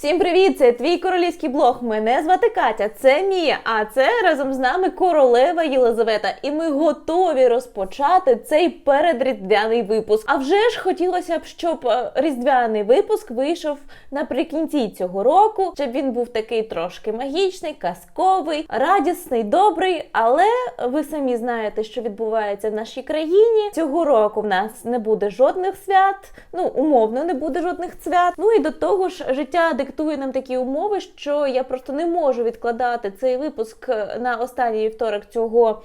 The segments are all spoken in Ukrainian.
Всім привіт! Це твій королівський блог. Мене звати Катя, це Мія. А це разом з нами королева Єлизавета. І ми готові розпочати цей передріздвяний випуск. А вже ж хотілося б, щоб е, різдвяний випуск вийшов наприкінці цього року, щоб він був такий трошки магічний, казковий, радісний, добрий. Але ви самі знаєте, що відбувається в нашій країні. Цього року в нас не буде жодних свят. Ну умовно не буде жодних свят. Ну і до того ж, життя диктує нам такі умови, що я просто не можу відкладати цей випуск на останній вівторок цього.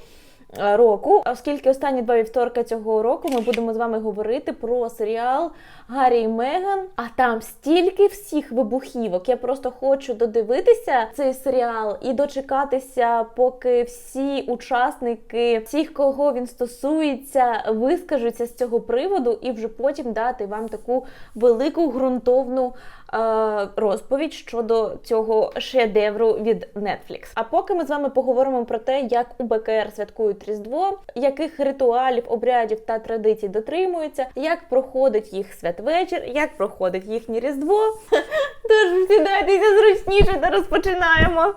е, Року, оскільки останні два вівторка цього року ми будемо з вами говорити про серіал Гаррі і Меган. А там стільки всіх вибухівок. Я просто хочу додивитися цей серіал і дочекатися, поки всі учасники, всіх, кого він стосується, вискажуться з цього приводу, і вже потім дати вам таку велику ґрунтовну е, розповідь щодо цього шедевру від Netflix. А поки ми з вами поговоримо про те, як у БКР святкують Різдво, яких ритуалів, обрядів та традицій дотримуються, як проходить їх святвечір, як проходить їхнє Різдво. Тож сідайтеся зручніше та розпочинаємо.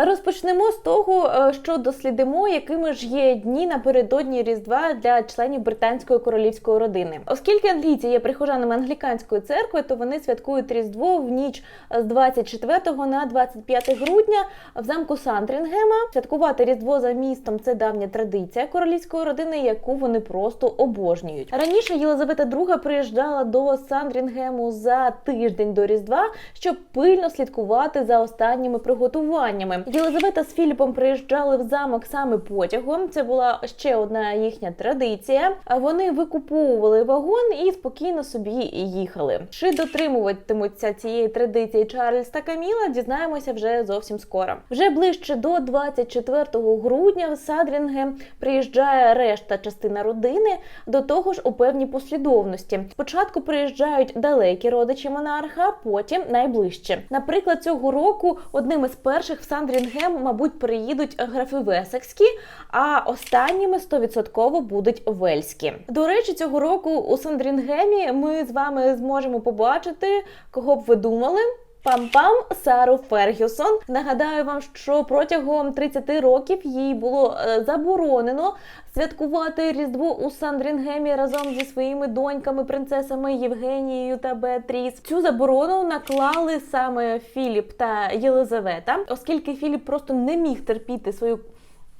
Розпочнемо з того, е, що дослідимо, якими ж є дні напередодні Різдва для членів британської королівської родини. Оскільки англійці є прихожанами англіканської церкви, то вони святкують Різдво в ніч з 24 на 25 грудня в замку Сандрінгема. Святкувати Різдво за містом це давня традиція королівської родини, яку вони просто обожнюють. Раніше Єлизавета II приїжджала до Сандрінгему за тиждень до Різдва, щоб пильно слідкувати за останніми приготуваннями. Єлизавета з Філіпом приїжджали в замок саме потягом. Це була ще одна їхня традиція. Вони викуповували вагон і спокійно собі їхали. Чи дотримуватимуться цієї традиції Чарльз та Каміла? Дізнаємося вже зовсім скоро. Вже ближче до 24 грудня в Садрінгем приїжджає решта частина родини. До того ж у певній послідовності. Спочатку приїжджають далекі родичі монарха, потім найближчі. Наприклад, цього року одним із перших в Сандрінгем, мабуть, приїдуть графи Весекські, а останніми 100% будуть вельські. До речі, цього року у Сандрінгемі ми з вами зможемо побачити, кого б ви думали. Пам-пам Сару Фергюсон. Нагадаю вам, що протягом 30 років їй було е, заборонено святкувати Різдво у Сандрінгемі разом зі своїми доньками, принцесами Євгенією та Беатріс. Цю заборону наклали саме Філіп та Єлизавета, оскільки Філіп просто не міг терпіти свою.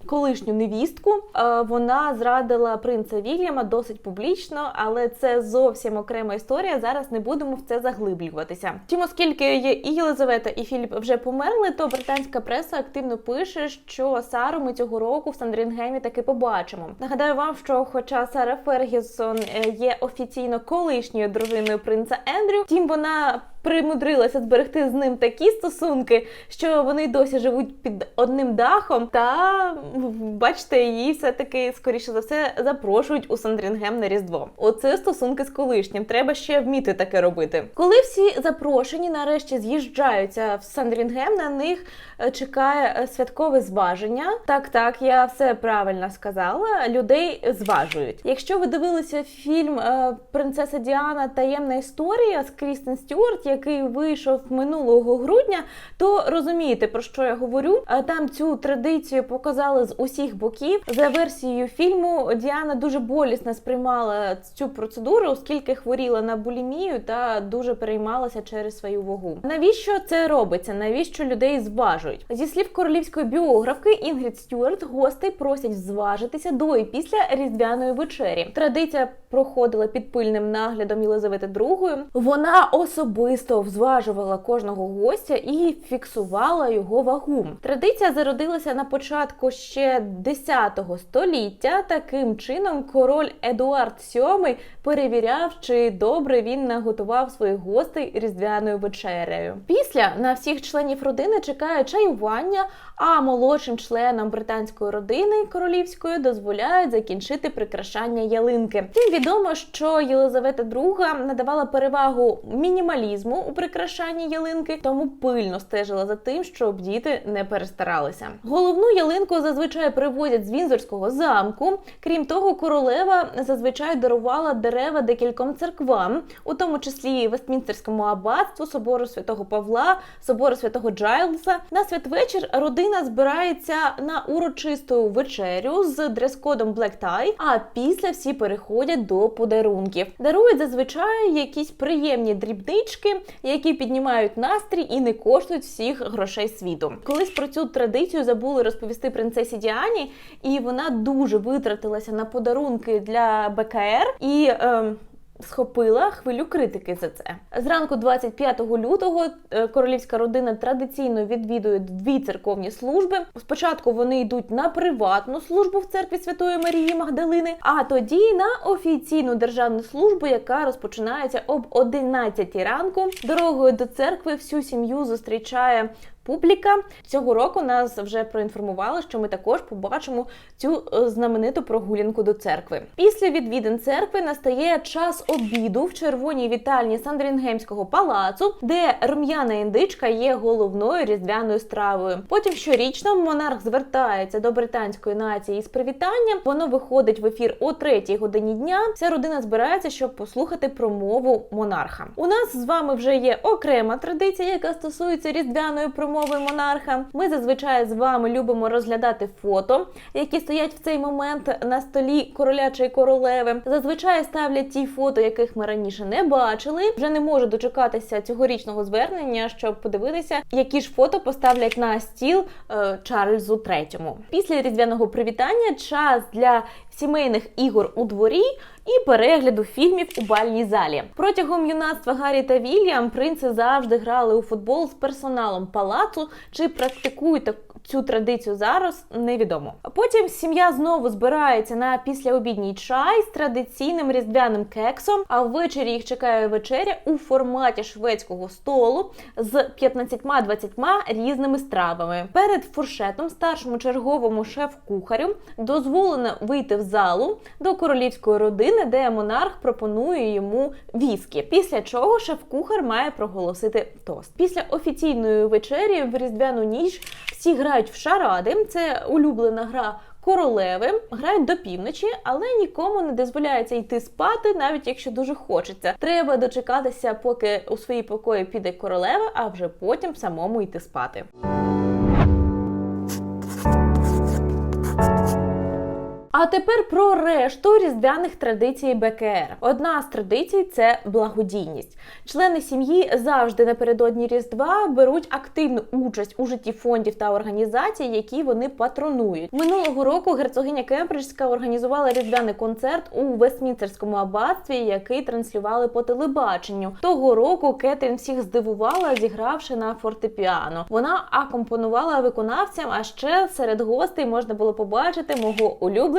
Колишню невістку Е, вона зрадила принца Вільяма досить публічно, але це зовсім окрема історія. Зараз не будемо в це заглиблюватися. Втім, оскільки є і Єлизавета, і Філіп вже померли, то британська преса активно пише, що Сару ми цього року в Сандрінгемі таки побачимо. Нагадаю вам, що, хоча Сара Фергюсон е, є офіційно колишньою дружиною принца Ендрю, втім вона примудрилася зберегти з ним такі стосунки, що вони досі живуть під одним дахом. Та бачите, її все таки скоріше за все запрошують у Сандрінгем на Різдво. Оце стосунки з колишнім. Треба ще вміти таке робити. Коли всі запрошені нарешті з'їжджаються в Сандрінгем, на них е, чекає е, святкове зваження. Так, так, я все правильно сказала. Людей зважують. Якщо ви дивилися фільм е, Принцеса Діана Таємна історія з Крістен Стюарт, який вийшов минулого грудня, то розумієте про що я говорю. Там цю традицію показали з усіх боків. За версією фільму Діана дуже болісно сприймала цю процедуру, оскільки хворіла на булімію та дуже переймалася через свою вагу. Навіщо це робиться? Навіщо людей зважують? Зі слів королівської біографки Інгрід Стюарт, гостей просять зважитися до і після різдвяної вечері. Традиція проходила під пильним наглядом Єлизавети II. Вона особисто взважувала кожного гостя і фіксувала його вагу. Традиція зародилася на початку ще 10 століття. Таким чином, король Едуард VII перевіряв, чи добре він наготував своїх гостей різдвяною вечерею. Після на всіх членів родини чекає чаювання, а молодшим членам британської родини королівської дозволяють закінчити прикрашання ялинки. Тим відомо, що Єлизавета II надавала перевагу мінімалізму у прикрашанні ялинки, тому пильно стежила за тим, щоб діти не перестаралися. Головну ялинку зазвичай привозять з Вінзорського замку. Крім того, королева зазвичай дарувала дерева декільком церквам, у тому числі Вестмінстерському аббатству, собору святого Павла, собору святого Джайлса. На святвечір родина збирається на урочисту вечерю з дрес-кодом Black Tie, а після всі переходять до подарунків. Дарують зазвичай якісь приємні дрібнички, які піднімають настрій і не коштують всіх грошей світу. Колись про цю традицію забули розповісти принцесі Діані, і вона дуже витратилася на подарунки для БКР і. ем, Схопила хвилю критики за це зранку, 25 лютого, е, королівська родина традиційно відвідує дві церковні служби. Спочатку вони йдуть на приватну службу в церкві Святої Марії Магдалини, а тоді на офіційну державну службу, яка розпочинається об 11 ранку. Дорогою до церкви всю сім'ю зустрічає публіка. Цього року нас вже проінформували, що ми також побачимо цю е, знамениту прогулянку до церкви. Після відвідин церкви настає час обіду в червоній вітальні Сандрінгемського палацу, де рум'яна індичка є головною різдвяною стравою. Потім щорічно монарх звертається до британської нації з привітанням. Воно виходить в ефір о третій годині дня. Вся родина збирається, щоб послухати промову монарха. У нас з вами вже є окрема традиція, яка стосується різдвяної промови монарха. Ми зазвичай з вами любимо розглядати фото, які стоять в цей момент на столі короля чи королеви. Зазвичай ставлять ті фото, яких ми раніше не бачили. Вже не можу дочекатися цьогорічного звернення, щоб подивитися, які ж фото поставлять на стіл е, Чарльзу III. Після різдвяного привітання час для сімейних ігор у дворі і перегляду фільмів у бальній залі. Протягом юнацтва Гаррі та Вільям принци завжди грали у футбол з персоналом палацу. Чи практикують так- цю традицію зараз, невідомо. Потім сім'я знову збирається на післяобідній чай з традиційним різдвяним кексом. А ввечері їх чекає вечеря у форматі шведського столу з 15-20 різними стравами. Перед фуршетом старшому черговому шеф-кухарю дозволено вийти в залу до королівської родини, де монарх пропонує йому віскі. Після чого шеф-кухар має проголосити тост. Після офіційної вечері в різдвяну ніч всі грають в шаради. Це улюблена гра. Королеви грають до півночі, але нікому не дозволяється йти спати, навіть якщо дуже хочеться. Треба дочекатися, поки у свої покої піде королева, а вже потім самому йти спати. А тепер про решту різдвяних традицій БКР. Одна з традицій це благодійність. Члени сім'ї завжди напередодні Різдва беруть активну участь у житті фондів та організацій, які вони патронують. Минулого року герцогиня Кембриджська організувала різдвяний концерт у Вестмінстерському аббатстві, який транслювали по телебаченню. Того року Кетрін всіх здивувала, зігравши на фортепіано. Вона акомпонувала виконавцям, а ще серед гостей можна було побачити мого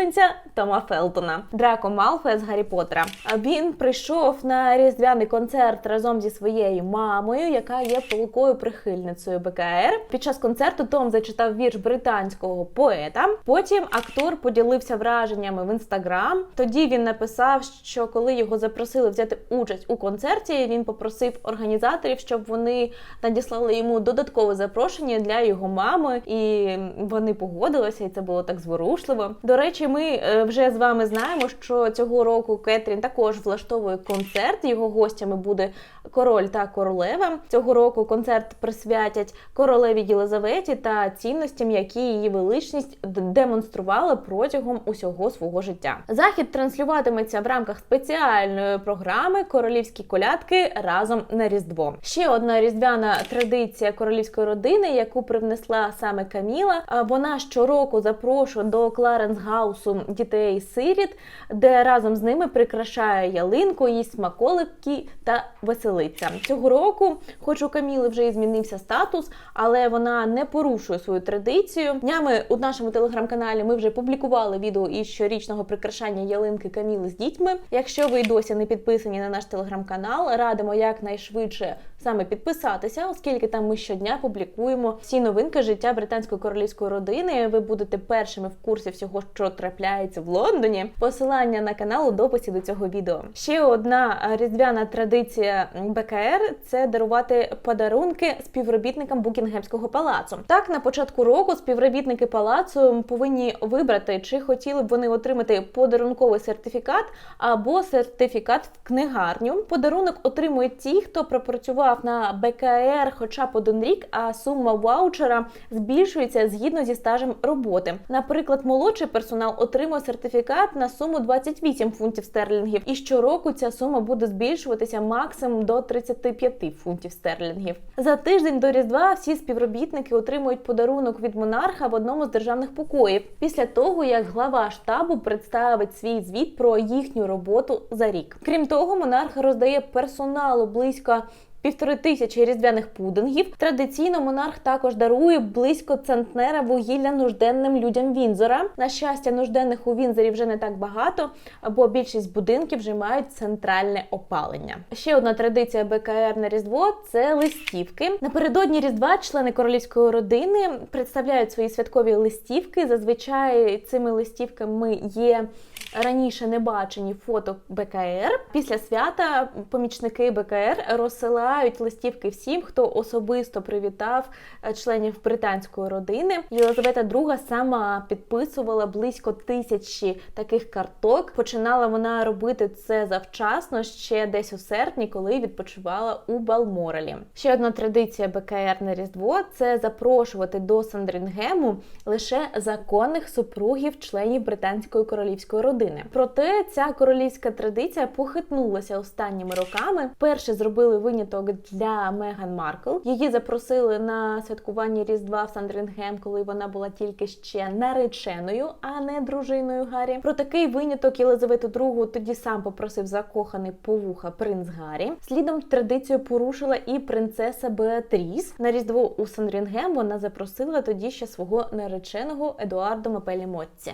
улюбленця Тома Фелтона, Драко Малфоя з Гаррі Поттера. Він прийшов на різдвяний концерт разом зі своєю мамою, яка є палкою прихильницею БКР. Під час концерту Том зачитав вірш британського поета. Потім актор поділився враженнями в інстаграм. Тоді він написав, що коли його запросили взяти участь у концерті, він попросив організаторів, щоб вони надіслали йому додаткове запрошення для його мами, і вони погодилися, і це було так зворушливо. До речі, ми е, вже з вами знаємо, що цього року Кетрін також влаштовує концерт. Його гостями буде король та королева. Цього року концерт присвятять королеві Єлизаветі та цінностям, які її величність демонструвала протягом усього свого життя. Захід транслюватиметься в рамках спеціальної програми Королівські колядки разом на Різдво. Ще одна різдвяна традиція королівської родини, яку привнесла саме Каміла. Вона щороку запрошує до Кларенс Гаусу статусу дітей-сиріт, де разом з ними прикрашає ялинку, їсть смаколики та веселиться. Цього року, хоч у Каміли вже і змінився статус, але вона не порушує свою традицію. Днями у нашому телеграм-каналі ми вже публікували відео із щорічного прикрашання ялинки Каміли з дітьми. Якщо ви досі не підписані на наш телеграм-канал, радимо якнайшвидше саме підписатися, оскільки там ми щодня публікуємо всі новинки життя британської королівської родини. Ви будете першими в курсі всього, що трапляється в Лондоні. Посилання на канал у дописі до цього відео. Ще одна е, різдвяна традиція БКР це дарувати подарунки співробітникам Букінгемського палацу. Так, на початку року співробітники палацу повинні вибрати, чи хотіли б вони отримати подарунковий сертифікат або сертифікат в книгарню. Подарунок отримують ті, хто пропрацював на БКР хоча б один рік, а сума ваучера збільшується згідно зі стажем роботи. Наприклад, молодший персонал отримує сертифікат на суму 28 фунтів стерлінгів, і щороку ця сума буде збільшуватися максимум до 35 фунтів стерлінгів. За тиждень до різдва всі співробітники отримують подарунок від монарха в одному з державних покоїв після того, як глава штабу представить свій звіт про їхню роботу за рік. Крім того, монарх роздає персоналу близько Півтори тисячі різдвяних пудингів. Традиційно монарх також дарує близько центнера вугілля нужденним людям Вінзора. На щастя, нужденних у Вінзорі вже не так багато, бо більшість будинків вже мають центральне опалення. Ще одна традиція БКР на Різдво це листівки. Напередодні Різдва члени королівської родини представляють свої святкові листівки. Зазвичай цими листівками є раніше не бачені фото БКР. Після свята помічники БКР розсилають листівки всім, хто особисто привітав е, членів британської родини. Єлизавета II сама підписувала близько тисячі таких карток. Починала вона робити це завчасно ще десь у серпні, коли відпочивала у Балморелі. Ще одна традиція БКР на Різдво це запрошувати до Сандрінгему лише законних супругів членів британської королівської родини родини. Проте ця королівська традиція похитнулася останніми роками. Перше зробили виняток для Меган Маркл. Її запросили на святкування Різдва в Сандрінгем, коли вона була тільки ще нареченою, а не дружиною Гаррі. Про такий виняток Єлизавету II тоді сам попросив закоханий повуха принц Гаррі. Слідом традицію порушила і принцеса Беатріс. На різдво у Сандрінгем вона запросила тоді ще свого нареченого Едуардо Мапелі Моцці.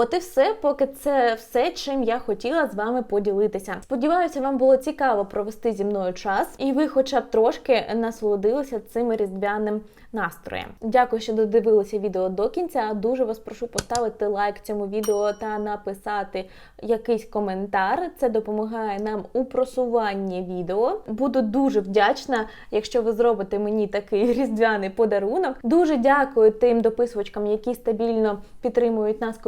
От і все, поки це все, чим я хотіла з вами поділитися. Сподіваюся, вам було цікаво провести зі мною час, і ви, хоча б трошки, насолодилися цим різдвяним настроєм. Дякую, що додивилися відео до кінця. Дуже вас прошу поставити лайк цьому відео та написати якийсь коментар. Це допомагає нам у просуванні відео. Буду дуже вдячна, якщо ви зробите мені такий різдвяний подарунок. Дуже дякую тим дописувачкам, які стабільно підтримують нас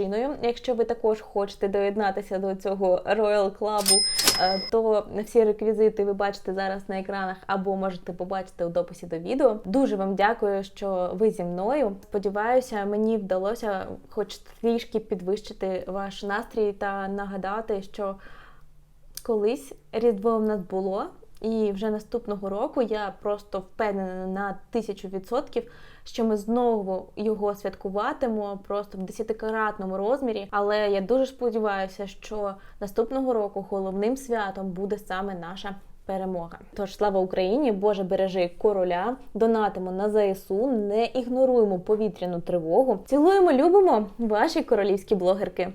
копійчиною. Якщо ви також хочете доєднатися до цього Royal Club, е, то всі реквізити ви бачите зараз на екранах або можете побачити у дописі до відео. Дуже вам дякую, що ви зі мною. Сподіваюся, мені вдалося хоч трішки підвищити ваш настрій та нагадати, що колись різдво в нас було. І вже наступного року я просто впевнена на тисячу відсотків, що ми знову його святкуватимо просто в десятикратному розмірі. Але я дуже сподіваюся, що наступного року головним святом буде саме наша перемога. Тож слава Україні! Боже бережи короля, донатимо на ЗСУ, не ігноруємо повітряну тривогу. Цілуємо, любимо ваші королівські блогерки.